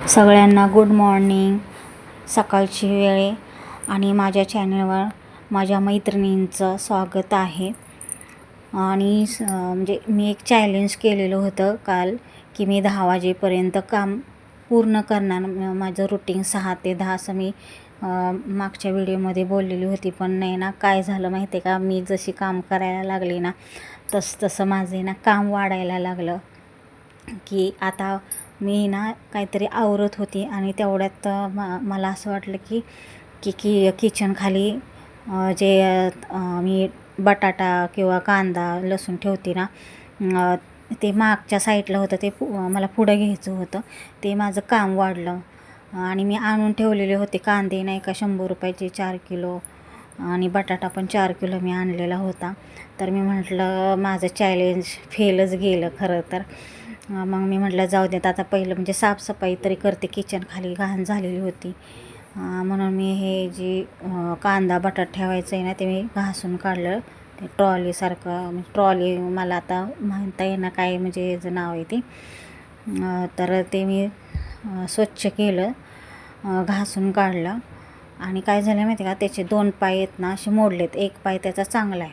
सगळ्यांना good morning सकाळची वेळ आणि माझ्या चॅनलवर माझ्या मैत्रिणींचं स्वागत आहे. आणि स म्हणजे मी एक चॅलेंज केलेलं होतं काल की मी दहा वाजेपर्यंत काम पूर्ण करणार. माझं रुटीन सहा ते दहा असं मी मागच्या व्हिडिओमध्ये बोललेली होती. पण नाही ना काय झालं माहिती आहे का? मी जशी काम करायला लागली ना तसं तसं माझे ना काम वाढायला लागलं. की आता मी ना काहीतरी आवरत होती आणि तेवढ्यात म मला असं वाटलं की की की किचनखाली जे मी बटाटा किंवा कांदा लसूण ठेवते ना ते मागच्या साईडला होतं ते पु मला पुढं घ्यायचं होतं ते माझं काम वाढलं. आणि मी आणून ठेवलेले होते कांदे नाही का शंभर रुपयाचे चार किलो आणि बटाटा पण चार किलो मी आणलेला होता. तर मी म्हटलं माझं चॅलेंज फेलच गेलं खरं तर. मग मी म्हटलं जाऊ देत आता पहिलं म्हणजे साफसफाई तरी करते किचन खाली घाण झालेली होती. म्हणून मी हे जी कांदा बटाट ठेवायचं आहे ना ते मी घासून काढलं. ते ट्रॉलीसारखं म्हणजे ट्रॉली मला आता म्हणता येईना काय म्हणजे याचं नाव आहे ते. तर ते मी स्वच्छ केलं घासून काढलं. आणि काय झालं माहिती आहे का त्याचे दोन पाय आहेत ना असे मोडलेत. एक पाय त्याचा चांगला आहे.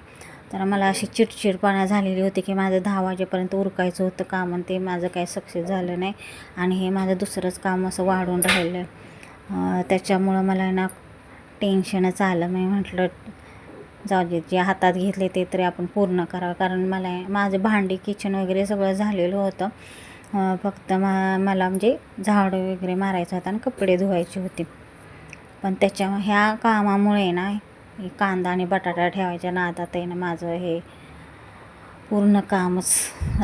तर मला अशी चिडचिडपणा झालेली होती की माझं दहा वाजेपर्यंत उरकायचं होतं काम आणि ते माझं काही सक्सेस झालं नाही आणि हे माझं दुसरंच काम असं वाढून राहिलं. आहे त्याच्यामुळं मला ना टेन्शनच आलं. मी म्हटलं जाऊ दे जे हातात घेतले ते तरी आपण पूर्ण करावं. कारण मला माझं भांडी किचन वगैरे सगळं झालेलं होतं. फक्त मा मला म्हणजे झाडं वगैरे मारायचं होतं आणि कपडे धुवायचे होते. पण त्याच्या ह्या कामामुळे ना हे कांदा आणि बटाटा ठेवायच्या नादात आहे ना माझं हे पूर्ण कामच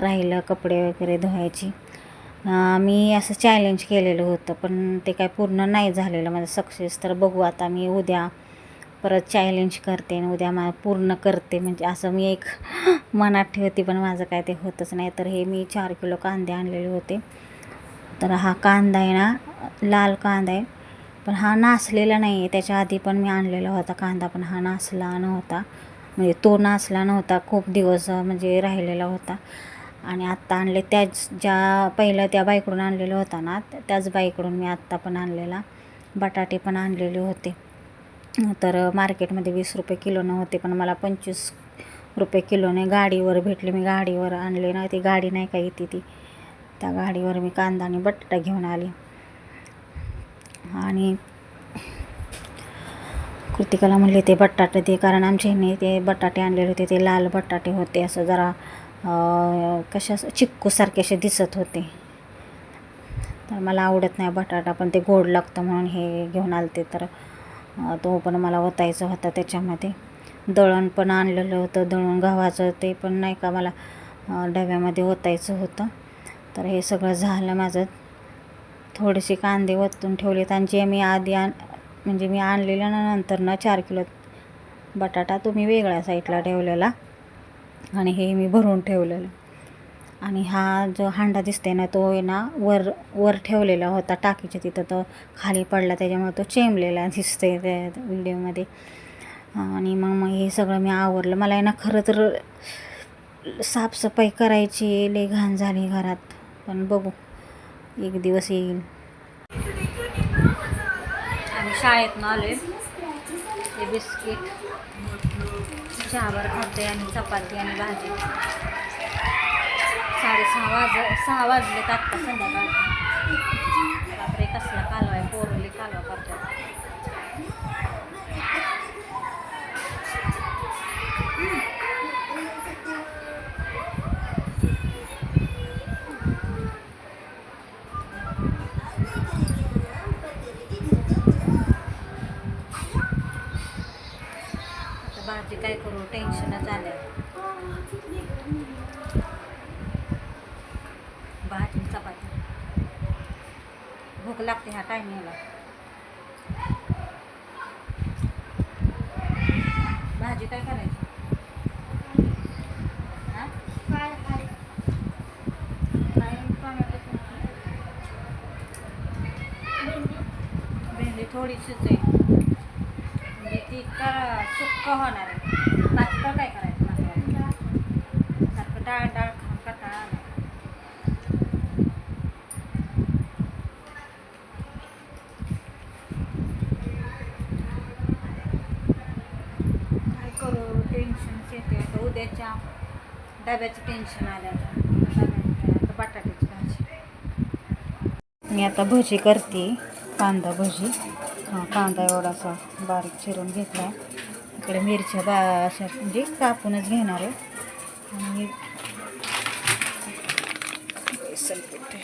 राहिलं कपडे वगैरे धुवायची. मी असं चॅलेंज केलेलं होतं पण ते काय पूर्ण नाही झालेलं. माझं सक्सेस तर बघू आता मी उद्या परत चॅलेंज करते आणि उद्या मा पूर्ण करते. म्हणजे असं मी एक मनात ठेवते पण माझं काय ते होतच नाही. तर हे मी चार किलो कांदे आणलेले होते. तर हा कांदा आहे ना लाल कांदा आहे. पण हा नासलेला नाही आहे त्याच्या आधी पण मी आणलेला होता कांदा पण हा नासला नव्हता. म्हणजे तो नासला नव्हता. खूप दिवस म्हणजे राहिलेला होता. आणि आत्ता आणले त्याच ज्या पहिलं त्या बाईकडून आणलेला होता ना त्याच बाईकडून मी आत्ता पण आणलेला. बटाटे पण आणलेले होते. तर मार्केटमध्ये वीस रुपये किलोनं होते पण मला पंचवीस रुपये किलोने गाडीवर भेटले. मी गाडीवर आणले ना ती गाडी नाही का येते ती? त्या गाडीवर मी कांदा आणि बटाटा घेऊन आले. आणि कृतिकाला म्हणले ते बटाटे दे कारण आमच्या ह्यांनी ते बटाटे आणलेले होते ते लाल बटाटे होते असं जरा कशा चिक्कूसारखे असे दिसत होते. तर मला आवडत नाही बटाटा पण ते गोड लागतं म्हणून हे घेऊन आलते. तर तो पण मला ओतायचा होता त्याच्यामध्ये. दळण पण आणलेलं होतं दळून गव्हाचं ते पण नाही का मला डब्यामध्ये ओतायचं होतं. तर हे सगळं झालं माझं. थोडेसे कांदे वतून ठेवलेत आणि जे मी आधी आण म्हणजे मी आणलेलं ना नंतर ना चार किलो बटाटा तो मी वेगळ्या साईडला ठेवलेला आणि हे मी भरून ठेवलेलं. आणि हा जो हांडा दिसते ना तो आहे ना वर वर ठेवलेला होता टाकीच्या तिथं तो खाली पडला त्याच्यामुळे तो चेंबलेला दिसते त्या व्हिडिओमध्ये. आणि मग मग हे सगळं मी आवरलं. मला आहे ना खरं तर साफसफाई करायची लई घाण झाली घरात. पण बघू. एक दिवस येईल. आम्ही शाळेतून आलोय. ते बिस्किट चहावर खाते आणि चपाती आणि भाजी. साडेसहा वाज सहा वाजले आत्ता संध्याकाळ बापरे कसला काय करू? टेन्शनच आलं भाजी चपाती. भूक लागते ह्या टायमिंगला भाजी काय करायची? काय भेंडी थोडीशीच आहे. म्हणजे ती का सुक्क होणार आहे. काय करायचं सारखं डाळ डाळ काय करू? येते. उद्याच्या डब्याचं टेन्शन बटाट्याची भाजी. मी आता भजी करते. कांदा भजी. कांदा एवढासा बारीक चिरून घेतला इकडे मिरच्या बा अशा म्हणजे कापूनच घेणार आहे. आणि बेसन पीठ.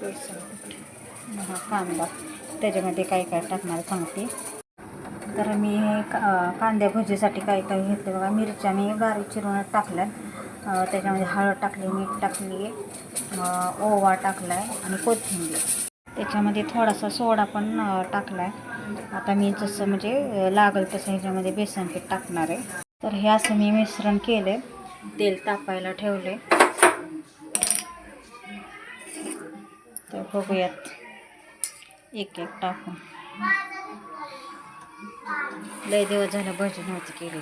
बेसन पीठ. हा कांदा. त्याच्यामध्ये काय काय टाकणार सांगते. तर मी हे का कांद्या भजीसाठी काय काय घेतले बघा. मिरच्या मी बारीक चिरून टाकल्या त्याच्यामध्ये हळद टाकली मीठ टाकली ओवा टाकला आहे आणि कोथिंबीर. त्याच्यामध्ये थोडासा सोडा पण टाकला आहे आता मी जसं म्हणजे लागल लागेल तसं ह्याच्यामध्ये बेसन पीठ टाकणार आहे. तर हे असं मी मिश्रण केले तेल तापायला ठेवले तर बघूयात. एक एक टाकून. लय दिवस झालं भजी नव्हती केली.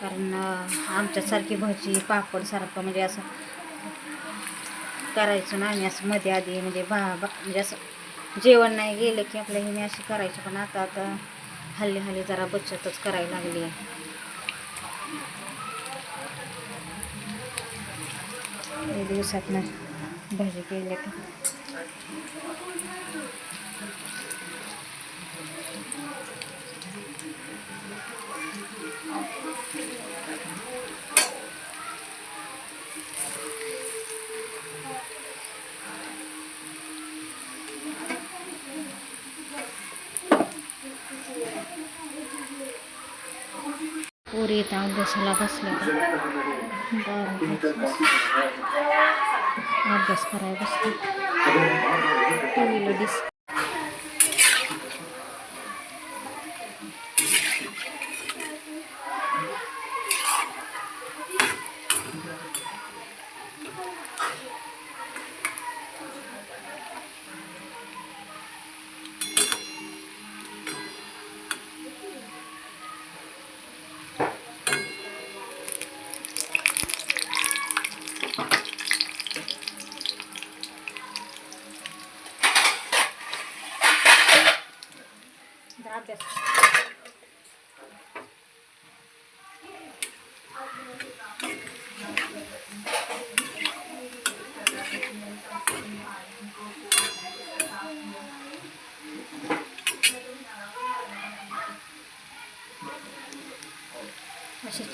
कारण आमच्यासारखी भजी पापड सारखं म्हणजे असं करायचो ना आम्ही असं मध्ये आधी म्हणजे भा म्हणजे असं जेवण नाही गेलं की आपल्या हे मी अशी करायची पण आता आता हल्ली हल्ली जरा बचतच करायला लागली आहे. दिवसात ना भाजी केले. पोरी इथं अभ्यासाला बसल्या का बरं अभ्यास करायला बसले. टी व्हीला दिस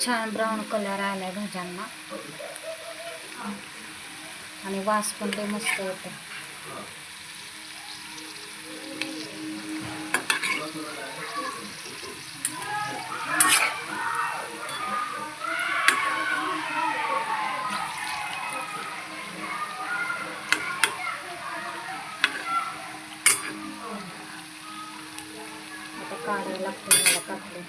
छान ब्राऊन कलर आलाय भाज्यांना. आणि वास पण ते मस्त येतो आता काढायला लागते मला काढले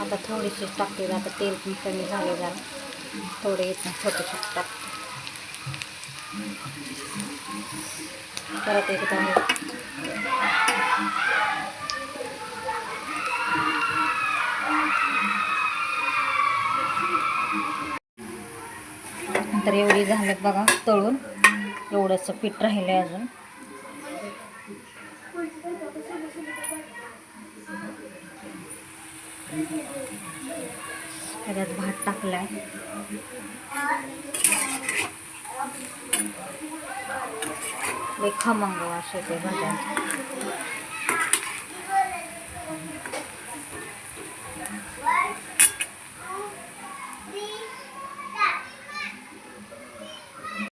आता थोडीशी टाकते आता तेल पण कमी झाले जरा. थोडे येत छोटे छोटे टाकते. परत एकदा नंतर एवढी झालं बघा तळून. एवढंसं पीठ राहिलं आहे अजून. त्याच्यात भात टाकलाय. लेखा खमंग असे ते भाज्या